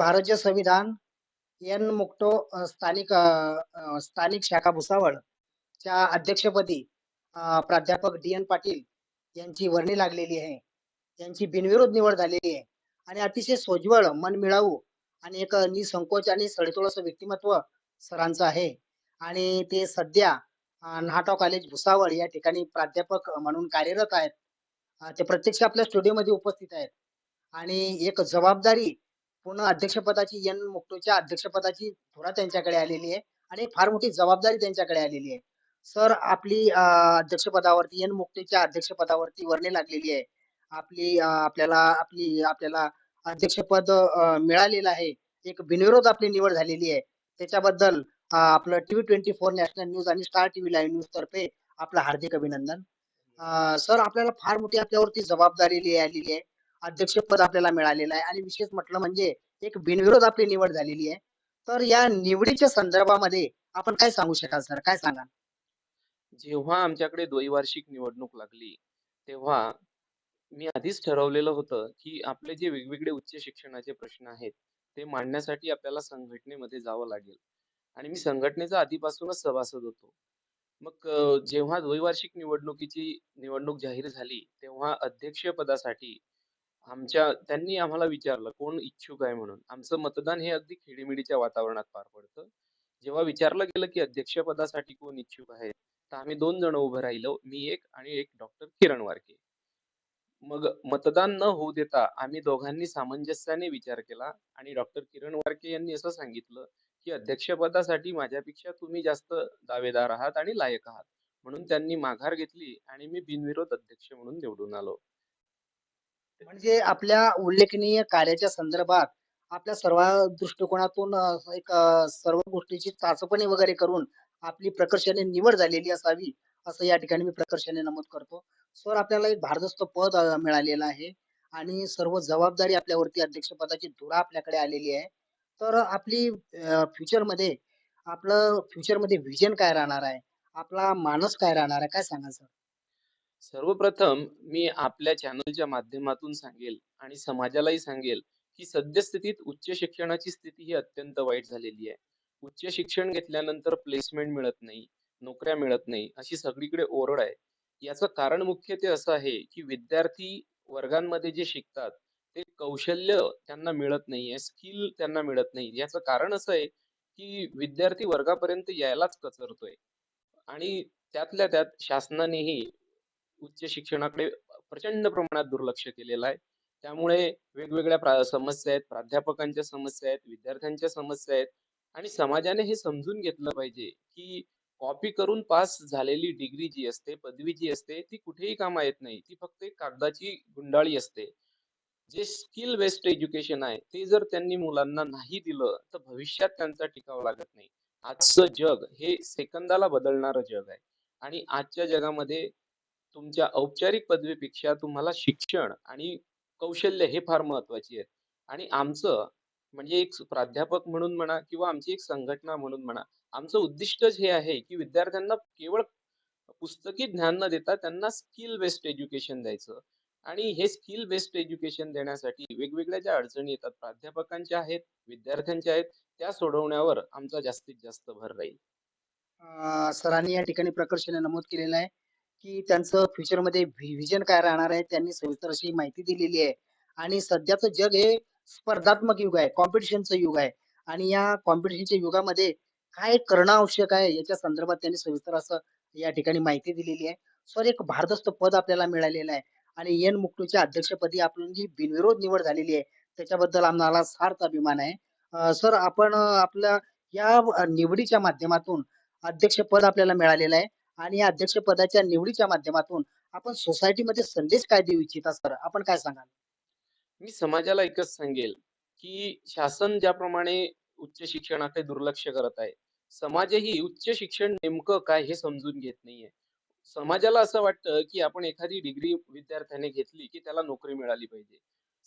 भारतीय संविधान एन मुक्टो स्थानिक स्थानिक शाखा भुसावळ च्या अध्यक्षपदी प्राध्यापक डी एन पाटील यांची वर्णी लागलेली आहे. यांची बिनविरोध निवड झालेली आहे आणि अतिशय सोज्वळ, मन मिळावू आणि एक निसंकोच आणि सडेतोळ असं व्यक्तिमत्व सरांचं आहे आणि ते सध्या नाटो कॉलेज भुसावळ या ठिकाणी प्राध्यापक म्हणून कार्यरत आहेत. ते प्रत्यक्ष आपल्या स्टुडिओमध्ये उपस्थित आहेत आणि एक जबाबदारी पूर्ण अध्यक्षपदाची एन मुक्टोच्या अध्यक्षपदाची थोडा त्यांच्याकडे आलेली आहे आणि फार मोठी जबाबदारी त्यांच्याकडे आलेली आहे. सर आपली अध्यक्षपदावरती एन मुक्टोच्या अध्यक्षपदावरती वर्णी लागलेली आहे. आपली आपल्याला आपली आपल्याला अध्यक्षपद मिळालेलं आहे. एक बिनविरोध आपली निवड झालेली आहे. त्याच्याबद्दल आपलं टीव्ही 24 नॅशनल न्यूज आणि स्टार टीव्ही लाईव्ह न्यूज तर्फे आपलं हार्दिक अभिनंदन. सर आपल्याला फार मोठी आपल्यावरती जबाबदारी आलेली आहे. अध्यक्षपद आपल्याला मिळालेलं आहे आणि विशेष म्हटलं म्हणजे एक बिनविरोध आपली निवड झालेली आहे. तर या निवडीच्या संदर्भामध्ये आपण काय सांगू शकाल सर? काय सांगाल? जेव्हा आमच्याकडे द्वैवार्षिक निवडणूक लागली, तेव्हा मी आधीच ठरवलेलं होतं, की आपले जे वेगवेगळे उच्च शिक्षणाचे प्रश्न आहेत, ते मांडण्यासाठी आपल्याला संघटनेमध्ये जावं लागेल आणि मी संघटनेचा आधीपासूनच सभासद होतो. मग जेव्हा द्वैवार्षिक निवडणुकीची निवडणूक जाहीर झाली, तेव्हा अध्यक्षपदासाठी आमच्या त्यांनी आम्हाला विचारलं, "कोण इच्छुक आहे?" म्हणून. आमचं मतदान हे अगदी खेडीमेडीच्या वातावरणात पार पडतं. जेव्हा विचारलं गेलं, की अध्यक्षपदासाठी कोण इच्छुक आहे? तर आम्ही दोन जण उभं राहिलो. मी एक आणि एक डॉक्टर किरण वारके. मग मतदान न होऊ देता आम्ही दोघांनी सामंजस्याने विचार केला आणि डॉक्टर किरण वारके यांनी असं सांगितलं, की "अध्यक्षपदासाठी माझ्यापेक्षा तुम्ही जास्त दावेदार आहात आणि लायक आहात." म्हणून त्यांनी माघार घेतली आणि मी बिनविरोध अध्यक्ष म्हणून निवडून आलो. म्हणजे आपल्या उल्लेखनीय कार्याच्या संदर्भात आपल्या सर्व दृष्टिकोनातून एक सर्व गोष्टीची चाचपणी वगैरे करून आपली प्रकर्षाने निवड झालेली असावी, असं या ठिकाणी मी प्रकर्षाने नमूद करतो. सर आपल्याला एक भारदस्त पद मिळालेलं आहे आणि सर्व जबाबदारी आपल्यावरती अध्यक्षपदाची धुरा आपल्याकडे आलेली आहे. तर आपली फ्युचरमध्ये आपलं फ्युचरमध्ये व्हिजन काय राहणार आहे? आपला मानस काय राहणार आहे? काय सांगा सर? सर्वप्रथम मी आपल्या चॅनलच्या माध्यमातून सांगेल आणि समाजालाही सांगेल, की सद्यस्थितीत उच्च शिक्षणाची स्थिती ही अत्यंत वाईट झालेली आहे. उच्च शिक्षण घेतल्यानंतर प्लेसमेंट मिळत नाही, नोकऱ्या मिळत नाही, अशी सगळीकडे ओरड आहे. याचं कारण मुख्यत्वे असं आहे, की विद्यार्थी वर्गांमध्ये जे शिकतात, ते कौशल्य त्यांना मिळत नाहीये, स्किल त्यांना मिळत नाही. याचं कारण असं आहे, की विद्यार्थी वर्गापर्यंत यायलाच कचरतोय आणि त्यातल्या त्यात शासनानेही उच्च शिक्षणाकडे प्रचंड प्रमाणात दुर्लक्ष केलेलं आहे. त्यामुळे वेगवेगळ्या समस्या आहेत, प्राध्यापकांच्या समस्या आहेत, विद्यार्थ्यांच्या समस्या आहेत आणि समाजाने हे समजून घेतलं पाहिजे, की कॉपी करून पास झालेली डिग्री जी असते, पदवी जी असते, ती कुठेही कामा येत नाही. ती फक्त एक कागदाची गुंडाळी असते. जे स्किल बेस्ड एज्युकेशन आहे, ते जर त्यांनी मुलांना नाही दिलं, तर भविष्यात त्यांचा टिकाव लागत नाही. आजचं जग हे सेकंदाला बदलणारं जग आहे आणि आजच्या जगामध्ये तुमच्या औपचारिक पदवीपेक्षा तुम्हाला शिक्षण आणि कौशल्य हे फार महत्वाची आहेत. आणि आमचं म्हणजे एक प्राध्यापक म्हणून म्हणा किंवा आमची एक संघटना म्हणून म्हणा, आमचं उद्दिष्टच हे आहे, की विद्यार्थ्यांना केवळ पुस्तकी ज्ञान न देता त्यांना स्किल बेस्ड एज्युकेशन द्यायचं. आणि हे स्किल बेस्ड एज्युकेशन देण्यासाठी वेगवेगळ्या ज्या अडचणी येतात, प्राध्यापकांच्या आहेत, विद्यार्थ्यांच्या आहेत, त्या सोडवण्यावर आमचा जास्तीत जास्त भर राहील. सरांनी या ठिकाणी प्रकर्षाने नमूद केलेलं आहे, की त्यांचं फ्युचरमध्ये व्हि व्हिजन काय राहणार आहे, त्यांनी सविस्तर अशी माहिती दिलेली आहे. आणि सध्याचं जग हे स्पर्धात्मक युग आहे, कॉम्पिटिशनचं युग आहे आणि या कॉम्पिटिशनच्या युगामध्ये काय करणं आवश्यक आहे, याच्या संदर्भात त्यांनी सविस्तर असं या ठिकाणी माहिती दिलेली आहे. सर एक भारदस्त पद आपल्याला मिळालेलं आहे आणि एन मुक्टूच्या अध्यक्षपदी आपली जी बिनविरोध निवड झालेली आहे, त्याच्याबद्दल आम्हाला सार्थ अभिमान आहे. सर आपण आपल्या या निवडीच्या माध्यमातून अध्यक्षपद आपल्याला मिळालेलं आहे आणि या अध्यक्षपदाच्या निवडीच्या माध्यमातून आपण सोसायटीमध्ये संदेश काय देऊ इच्छिता सर? आपण काय सांगाल? मी समाजाला एकच सांगेल, की शासन ज्याप्रमाणे उच्च शिक्षणाकडे दुर्लक्ष करत आहे, समाजही उच्च शिक्षण नेमकं काय हे समजून घेत नाहीये. समाजाला असं वाटतं, की आपण एखादी डिग्री विद्यार्थ्याने घेतली, की त्याला नोकरी मिळाली पाहिजे.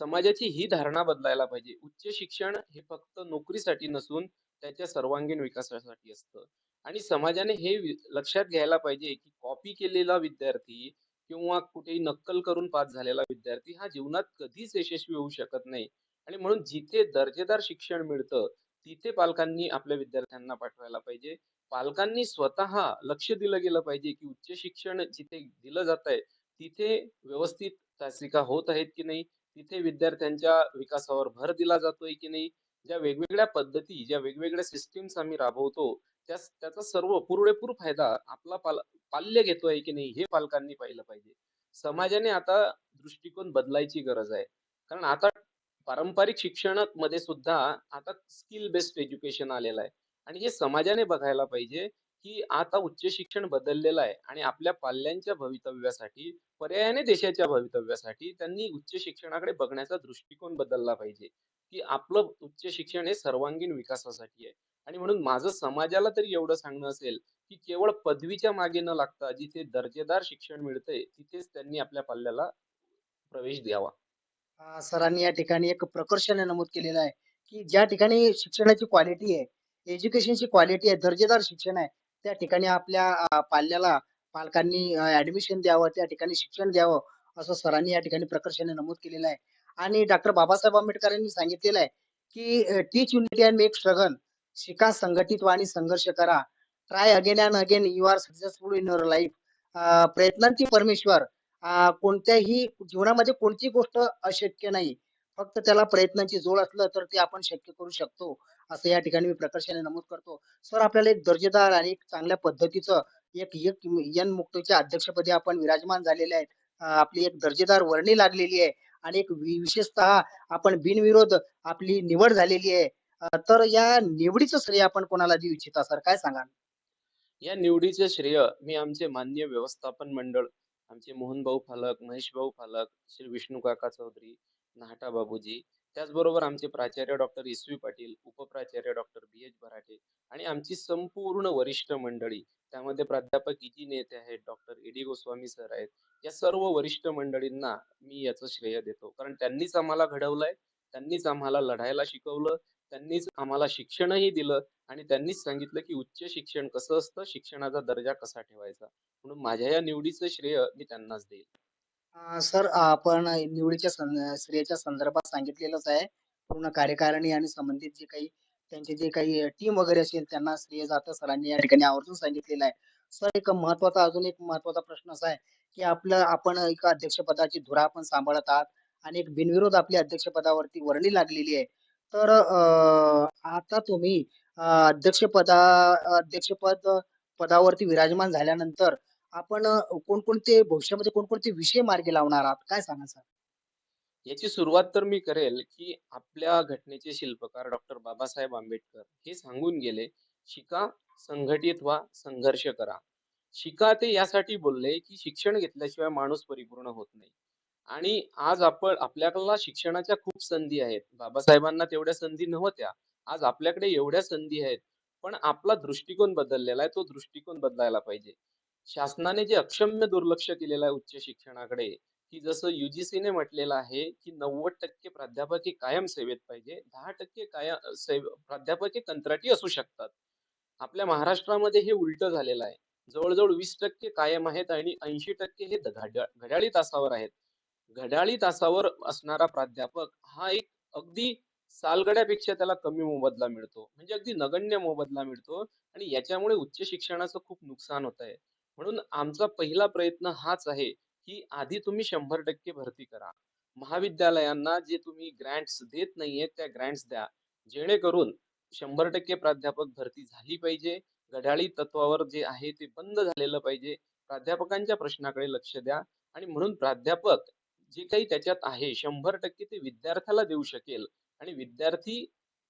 समाजाची ही धारणा बदलायला पाहिजे. उच्च शिक्षण हे फक्त नोकरीसाठी नसून त्याच्या सर्वांगीण विकासासाठी असतं आणि समाजाने हे वि लक्षात घ्यायला पाहिजे, की कॉपी केलेला विद्यार्थी किंवा कुठेही नक्कल करून पास झालेला विद्यार्थी हा जीवनात कधीच यशस्वी होऊ शकत नाही. आणि म्हणून जिथे दर्जेदार शिक्षण मिळतं, तिथे पालकांनी आपल्या विद्यार्थ्यांना पाठवायला पाहिजे. पालकांनी स्वतः लक्ष दिलं गेलं पाहिजे, की उच्च शिक्षण जिथे दिलं जातंय, तिथे व्यवस्थित तासिका होत आहेत की नाही? तिथे विद्यार्थ्यांच्या विकासावर भर दिला जातोय की नाही? ज्या वेगवेगळ्या पद्धती, ज्या वेगवेगळ्या सिस्टीम्स आम्ही राबवतो, त्याचा सर्व पुरेपूर फायदा आपला पाल पाल्य घेतोय की नाही? हे पालकांनी पाहिलं पाहिजे. समाजाने आता दृष्टिकोन बदलायची गरज आहे. कारण आता पारंपरिक शिक्षणामध्ये सुद्धा आता स्किल बेस्ड एज्युकेशन आलेलं आहे आणि हे समाजाने बघायला पाहिजे, की आता उच्च शिक्षण बदललेलं आहे आणि आपल्या पाल्यांच्या भवितव्यासाठी, पर्यायाने देशाच्या भवितव्यासाठी त्यांनी उच्च शिक्षणाकडे बघण्याचा दृष्टिकोन बदलला पाहिजे, की आपलं उच्च शिक्षण हे सर्वांगीण विकासासाठी आहे आणि म्हणून माझं समाजाला तरी एवढं सांगणं असेल, की केवळ पदवीच्या मागे न लागता जिथे दर्जेदार शिक्षण मिळतंय, तिथेच त्यांनी आपल्या पाल्याला प्रवेश द्यावा. सरांनी या ठिकाणी एक प्रकर्षाने नमूद केलेलं आहे, की ज्या ठिकाणी शिक्षणाची क्वालिटी आहे, एज्युकेशनची क्वालिटी आहे, दर्जेदार शिक्षण आहे, त्या ठिकाणी आपल्या पाल्याला पालकांनी ऍडमिशन द्यावं, त्या ठिकाणी शिक्षण द्यावं, असं सरांनी या ठिकाणी प्रकर्षाने नमूद केलेलं आहे. आणि डॉक्टर बाबासाहेब आंबेडकरांनी सांगितलेलं आहे, की teach unity and make struggle. शिका, संघटित व्हा आणि संघर्ष करा. Try again and again you are successful in your life. प्रयत्नांची परमेश्वर. कोणत्याही जीवनामध्ये कोणतीही गोष्ट अशक्य नाही. फक्त त्याला प्रयत्नांची जोड असलं तर ते आपण शक्य करू शकतो, असं या ठिकाणी मी प्रकर्षाने नमूद करतो. सर आपल्याला एक दर्जेदार आणि एक चांगल्या पद्धतीचं एक एक यन मुक्तच्या अध्यक्षपदी आपण विराजमान झालेले आहेत. आपली एक दर्जेदार वर्णी लागलेली आहे आणि एक विशेषतः आपण बिनविरोध आपली निवड झालेली आहे. तर या निवडीचं श्रेय आपण कोणाला देऊ इच्छिता सर काय सांगाल? या निवडीचे श्रेय मी आमचे मान्य व्यवस्थापन मंडळ, आमचे मोहनभाऊ फालक, महेशभाऊ फालक, श्री विष्णू काका चौधरी, नाहटा बाबूजी, त्याचबरोबर आमचे प्राचार्य डॉक्टर इसवी पाटील, उपप्राचार्य डॉक्टर बी एच भराटे आणि आमची संपूर्ण वरिष्ठ मंडळी, त्यामध्ये प्राध्यापक इजी नेते आहेत, डॉक्टर ए.डी. गोस्वामी सर आहेत. या सर्व वरिष्ठ मंडळींना मी याचं श्रेय देतो. कारण त्यांनीच आम्हाला घडवलंय, त्यांनीच आम्हाला लढायला शिकवलं, त्यांनीच आम्हाला शिक्षणही दिलं आणि त्यांनीच सांगितलं, की उच्च शिक्षण कसं असतं, शिक्षणाचा दर्जा कसा ठेवायचा. म्हणून माझ्या या निवडीचं श्रेय मी त्यांनाच देईल. सर आपण निवडीच्या सं श्रेयाच्या संदर्भात सांगितलेलंच आहे. पूर्ण कार्यकारिणी आणि संबंधित जे काही त्यांचे जे काही टीम वगैरे असेल त्यांना श्रेय जातं सरांनी या ठिकाणी आवर्जून सांगितलेलं आहे. सर एक महत्त्वाचा अजून एक महत्त्वाचा प्रश्न असा आहे, की आपलं आपण एका अध्यक्षपदाची धुरा आपण सांभाळत आहात आणि एक बिनविरोध आपली अध्यक्षपदावरती वर्णी लागलेली आहे. तर आता तुम्ही अध्यक्षपदा अध्यक्षपद पदावरती विराजमान झाल्यानंतर आपण कोणकोणते भविष्यामध्ये कोणकोणते विषय मार्गी लावणार आहात? काय सांगा सर? याची सुरुवात तर मी करेल, की आपल्या घटनेचे शिल्पकार डॉक्टर बाबासाहेब आंबेडकर हे सांगून गेले, "शिका, संघटित व्हा, संघर्ष करा." शिका ते यासाठी बोलले, की शिक्षण घेतल्याशिवाय माणूस परिपूर्ण होत नाही. आणि आज आपण आपल्याला शिक्षणाच्या खूप संधी आहेत. बाबासाहेबांना तेवढ्या संधी नव्हत्या. आज आपल्याकडे एवढ्या संधी आहेत. पण आपला दृष्टिकोन बदललेला आहे. तो दृष्टिकोन बदलायला पाहिजे. शासनाने जे अक्षम्य दुर्लक्ष केलेलं आहे उच्च शिक्षणाकडे, की जसं युजीसीने म्हटलेलं आहे, की 90% प्राध्यापक हे कायम सेवेत पाहिजे. 10% कायम सेव प्राध्यापक हे कंत्राटी असू शकतात. आपल्या महाराष्ट्रामध्ये हे उलटं झालेलं आहे. जवळ-जवळ 20% कायम आहेत आणि 80% हे घड्याळी तासावर आहेत. घड्याळी तासावर असणारा प्राध्यापक हा एक अगदी सालगड्यापेक्षा त्याला कमी मोबदला मिळतो. म्हणजे अगदी नगण्य मोबदला मिळतो आणि याच्यामुळे उच्च शिक्षणाचं खूप नुकसान होत आहे. म्हणून आमचा पहिला प्रयत्न हाच आहे, की आधी तुम्ही 100% भरती करा. महाविद्यालयांना जे तुम्ही ग्रँट्स देत नाहीये, त्या ग्रँट्स द्या. जेणेकरून 100% प्राध्यापक भरती झाली पाहिजे. घड्याळी तत्वावर जे आहे ते बंद झालेलं पाहिजे. प्राध्यापकांच्या प्रश्नाकडे लक्ष द्या आणि म्हणून प्राध्यापक जे काही त्याच्यात आहे 100% ते विद्यार्थ्याला देऊ शकेल आणि विद्यार्थी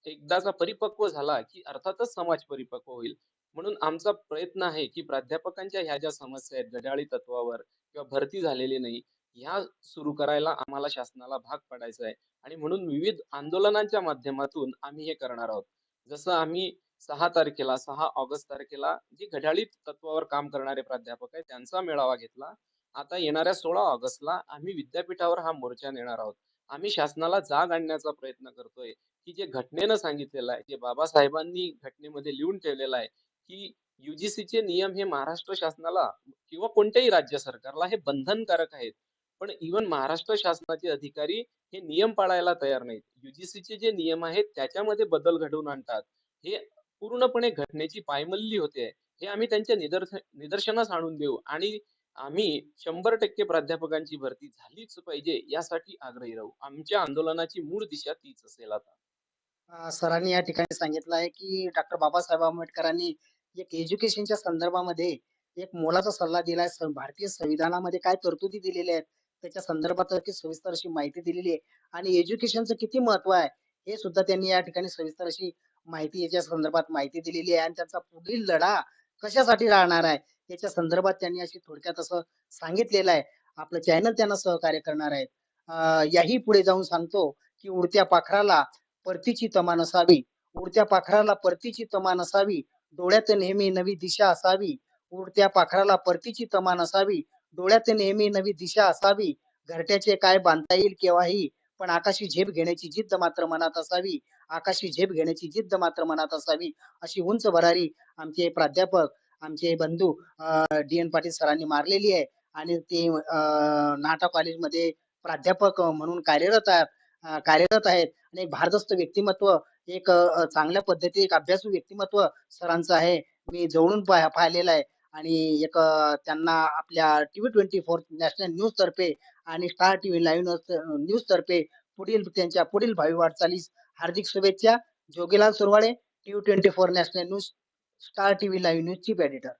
एकदाचा परिपक्व झाला, की अर्थातच समाज परिपक्व होईल. म्हणून आमचा प्रयत्न आहे, की प्राध्यापकांच्या ह्या ज्या समस्या आहेत घड्याळी तत्वावर किंवा भरती झालेली नाही, ह्या सुरू करायला आम्हाला शासनाला भाग पाडायचं आहे आणि म्हणून विविध आंदोलनांच्या माध्यमातून आम्ही हे करणार आहोत. जसं आम्ही सहा तारखेला सहा ऑगस्ट तारखेला जे घड्याळी तत्वावर काम करणारे प्राध्यापक आहेत त्यांचा मेळावा घेतला. आता येणाऱ्या 16 ऑगस्टला आम्ही विद्यापीठावर हा मोर्चा नेणार आहोत. आम्ही शासनाला जाग आणण्याचा प्रयत्न करतोय, की जे घटनेनं सांगितलेलं आहे, जे बाबासाहेबांनी घटनेमध्ये लिहून ठेवलेलं आहे, की युजीसीचे नियम हे महाराष्ट्र शासनाला किंवा कोणत्याही राज्य सरकारला हे बंधनकारक आहेत. पण इवन महाराष्ट्र शासनाचे अधिकारी हे नियम पाळायला तयार नाहीत. युजीसीचे जे नियम आहेत त्याच्यामध्ये बदल घडवून आणतात. हे पूर्णपणे घटनेची पायमल्ली होते. हे आम्ही त्यांच्या निदर्श निदर्शनास आणून देऊ. आणि आम्ही शंभर टक्के प्राध्यापकांची भरती झालीच पाहिजे यासाठी आग्रही राहू. आमच्या आंदोलनाची मूळ दिशा तीच असेल आता. सरांनी या ठिकाणी सांगितलं आहे की डॉक्टर बाबासाहेब आंबेडकरांनी म्हणजे एक एज्युकेशनच्या संदर्भामध्ये एक मोलाचा सल्ला दिलाय. स- भारतीय संविधानामध्ये काय तरतुदी दिलेल्या आहेत त्याच्या संदर्भात की सविस्तर अशी माहिती दिलेली आहे. आणि एज्युकेशनचं किती महत्त्व आहे हे सुद्धा त्यांनी या ठिकाणी सविस्तर अशी माहिती याच्या संदर्भात माहिती दिलेली आहे. आणि त्यांचा पुढील लढा कशासाठी राहणार आहे याच्या संदर्भात त्यांनी अशी थोडक्यात असं सांगितलेलं आहे. आपलं चॅनल त्यांना सहकार्य करणार आहेत. याही पुढे जाऊन सांगतो की उडत्या पाखराला परतीची तमा नसावी. उडत्या पाखराला परतीची तमा नसावी. डोळ्यात नेहमी नवी दिशा असावी. उडत्या पाखराला परतीची तमा नसावी डोळ्यात नेहमी नवी दिशा असावी. घरट्याचे काय बांधता येईल केव्हाही. पण आकाशी झेप घेण्याची जिद्द मात्र मनात असावी. आकाशी झेप घेण्याची जिद्द मात्र मनात असावी. अशी उंच भरारी आमचे प्राध्यापक आमचे बंधू डी. एन. पाटील सरांनी मारलेली आहे. आणि ते नाटा कॉलेजमध्ये प्राध्यापक म्हणून कार्यरत आहेत. कार्यरत आहेत. आणि भारदस्त व्यक्तिमत्व एक चांगल्या पद्धती एक अभ्यासू व्यक्तिमत्व सरांचं आहे. मी जवळून पाह- पाहिलेलं आहे. आणि एक त्यांना आपल्या TV twenty four national news तर्फे आणि स्टार टीव्ही लाईव्ह न्यूज तर्फे पुढील त्यांच्या पुढील भावी वाटचालीस हार्दिक शुभेच्छा. Jogilal Surwade TV twenty four national news star TV live news chief editor